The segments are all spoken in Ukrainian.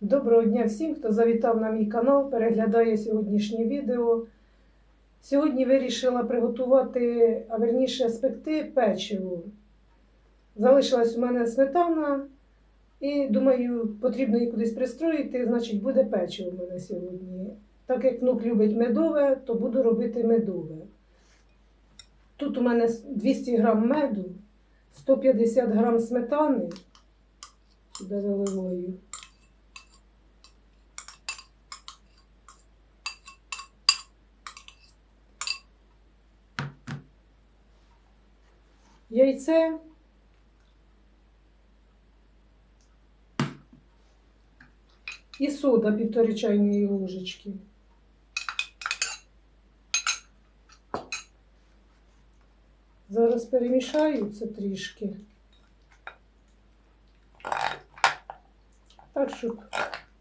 Доброго дня всім, хто завітав на мій канал, переглядає сьогоднішнє відео. Сьогодні вирішила приготувати, а верніше спекти печиво. Залишилась у мене сметана, і думаю, потрібно її кудись пристроїти, значить буде печиво у мене сьогодні. Так як внук любить медове, то буду робити медове. Тут у мене 200 грам меду, 150 грам сметани. Сюди заливаю. Яйце. І сода півтори чайної ложечки. Зараз перемішаю це трішки. Так, щоб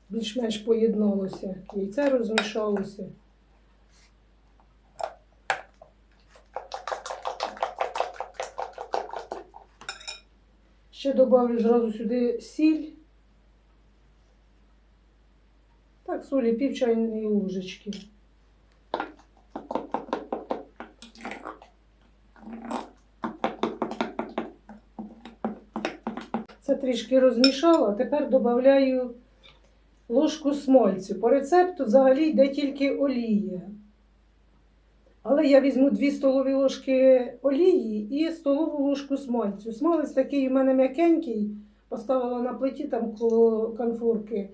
більш-менш поєдналося. Яйце розмішалося. Ще добавлю зразу сюди сіль. Так, солі пів чайної ложечки. Це трішки розмішала, тепер додаю ложку смольцю. По рецепту взагалі йде тільки олія. Я візьму 2 столові ложки олії і столову ложку смальцю. Смалець такий у мене м'якенький, поставила на плиті там коло конфорки.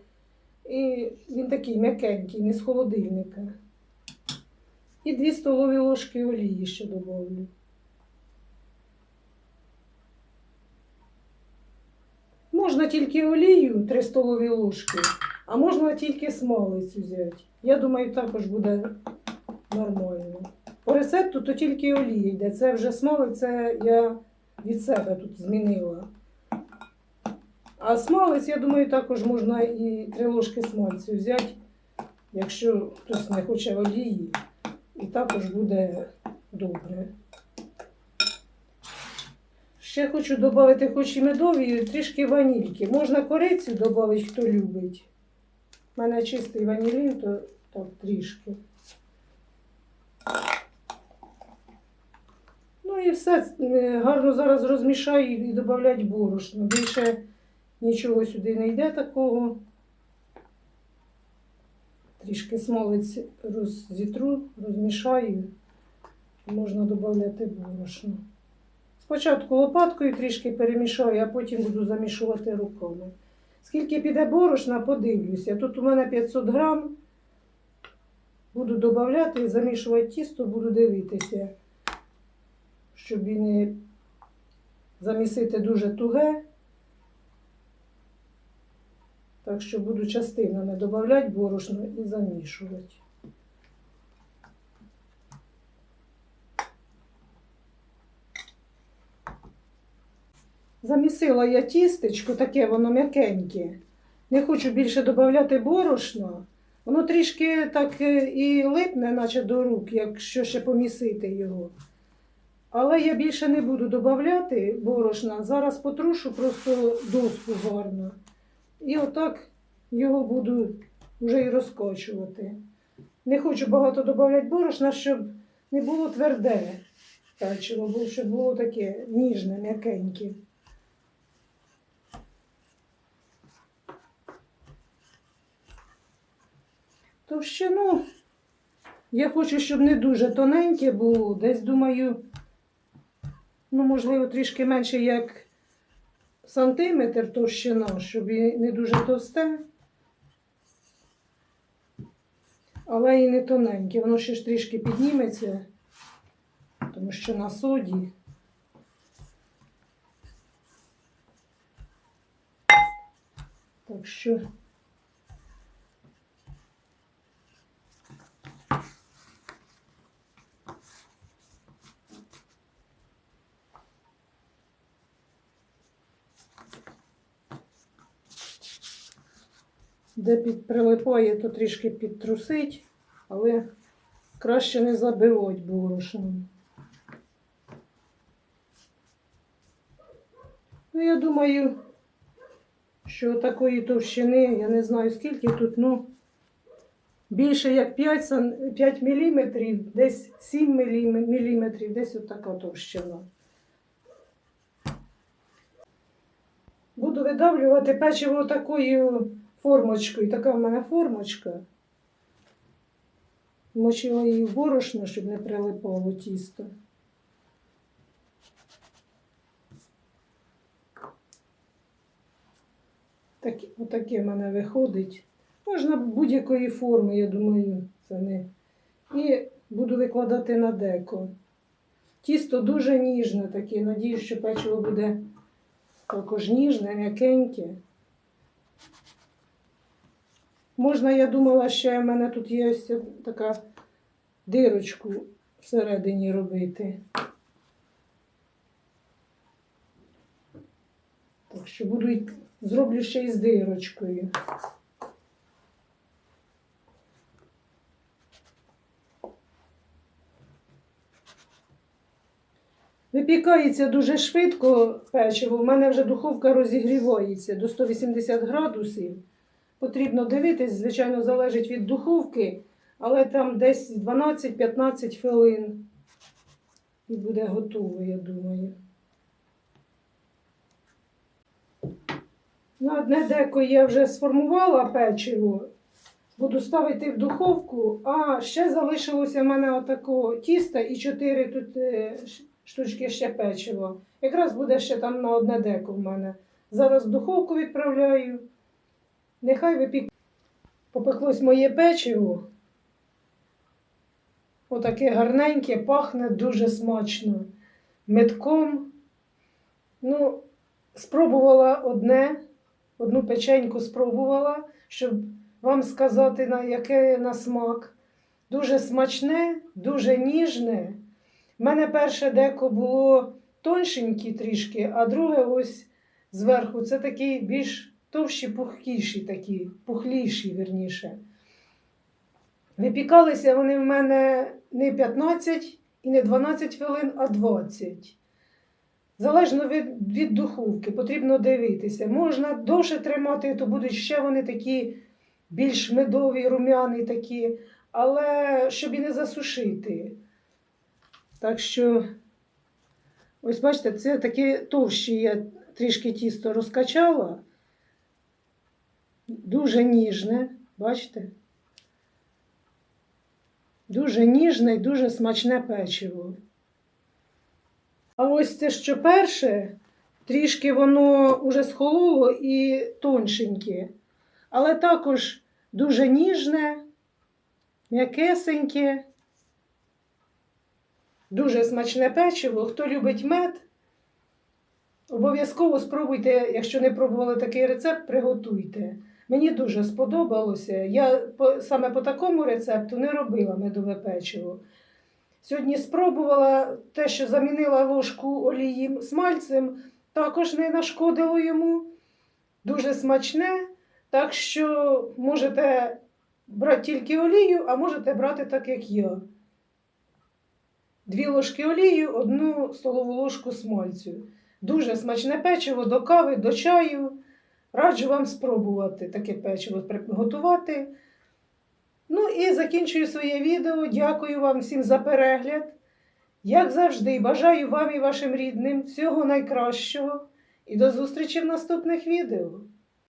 І він такий м'якенький, не з холодильника. І 2 столові ложки олії ще додавлю. Можна тільки олію 3 столові ложки, а можна тільки смалець взяти. Я думаю, також буде нормально. По рецепту то тільки олія йде. Це вже смалець, це я від себе тут змінила. А смалець, я думаю, також можна і 3 ложки смальцю взяти, якщо хтось не хоче олії, і також буде добре. Ще хочу додати, хоч і медові, трішки ванільки. Можна корицю додати, хто любить. У мене чистий ванілін, то так трішки. І все е, гарно зараз розмішаю і додавлять борошно. Більше нічого сюди не йде такого. Трішки смолець роззітру, розмішаю. Можна додати борошно. Спочатку лопаткою трішки перемішаю, а потім буду замішувати руками. Скільки піде борошна, подивлюся. Тут у мене 500 грам. Буду додати замішувати тісто, буду дивитися, щоб не замісити дуже туге. Так що буду частинами додати борошно і замішувати. Замісила я тістечко, таке воно м'якеньке. Не хочу більше додати борошна. Воно трішки так е, і липне, наче до рук, якщо ще помісити його. Але я більше не буду додати борошна. Зараз потрушу просто доску гарно. І отак його буду вже і розкочувати. Не хочу багато додати борошна, щоб не було тверде печиво, щоб було таке ніжне, м'якеньке. Товщину я хочу, щоб не дуже тоненьке було. Десь думаю, ну, можливо, трішки менше як сантиметр товщина, щоб і не дуже товсте. Але і не тоненьке. Воно ще ж трішки підніметься, тому що на соді. Так що. Де під прилипає, то трішки підтрусить, але краще не забивати борошном. Ну, я думаю, що такої товщини, я не знаю скільки тут, ну, більше як 5, 5 міліметрів, десь 7 мілім- десь отака товщина. Буду видавлювати печиво такою формочкою. Така в мене формочка. Мочила її в борошно, щоб не прилипало тісто. Так, отаке в мене виходить. Можна будь-якої форми, я думаю, це не. І буду викладати на деко. Тісто дуже ніжне таке. Надіюсь, що печиво буде також ніжне, м'якеньке. Можна, я думала, ще в мене тут є ось така дирочку всередині робити. Так що буду зроблю ще й з дирочкою. Випікається дуже швидко печиво. У мене вже духовка розігрівається до 180 градусів. Потрібно дивитись, звичайно, залежить від духовки, але там десь 12-15 хвилин і буде готово, я думаю. На одне деко я вже сформувала печиво, буду ставити в духовку, а ще залишилося в мене отакого тіста і 4 тут е, штучки ще печива. Якраз буде ще там на одне деко в мене. Зараз духовку відправляю. Нехай випік. Попеклось моє печиво. Отаке гарненьке, пахне дуже смачно. Метком. Ну, спробувала одне, одну печеньку спробувала, щоб вам сказати, на яке на смак. Дуже смачне, дуже ніжне. У мене перше деко було тоншенькі трішки, а друге ось зверху це такі більш товщі, пухкіші, такі, пухліші, верніше. Випікалися вони в мене не 15 і не 12 хвилин, а 20. Залежно від, від духовки, потрібно дивитися. Можна довше тримати, то будуть ще вони такі більш медові, рум'яні такі, але щоб і не засушити. Так що, ось бачите, це такі товщі я трішки тісто розкачала. Дуже ніжне, бачите? Дуже ніжне і дуже смачне печиво. А ось це що перше, трішки воно уже схололо і тоншеньке, але також дуже ніжне, м'якесеньке, дуже смачне печиво. Хто любить мед, обов'язково спробуйте, якщо не пробували такий рецепт, приготуйте. Мені дуже сподобалося. Я саме по такому рецепту не робила медове печиво. Сьогодні спробувала те, що замінила ложку олії смальцем, також не нашкодило йому. Дуже смачне. Так що можете брати тільки олію, а можете брати так, як я. Дві ложки олії, одну столову ложку смальцю. Дуже смачне печиво до кави, до чаю. Раджу вам спробувати таке печиво приготувати. Ну і закінчую своє відео. Дякую вам всім за перегляд. Як завжди, бажаю вам і вашим рідним всього найкращого. І до зустрічі в наступних відео.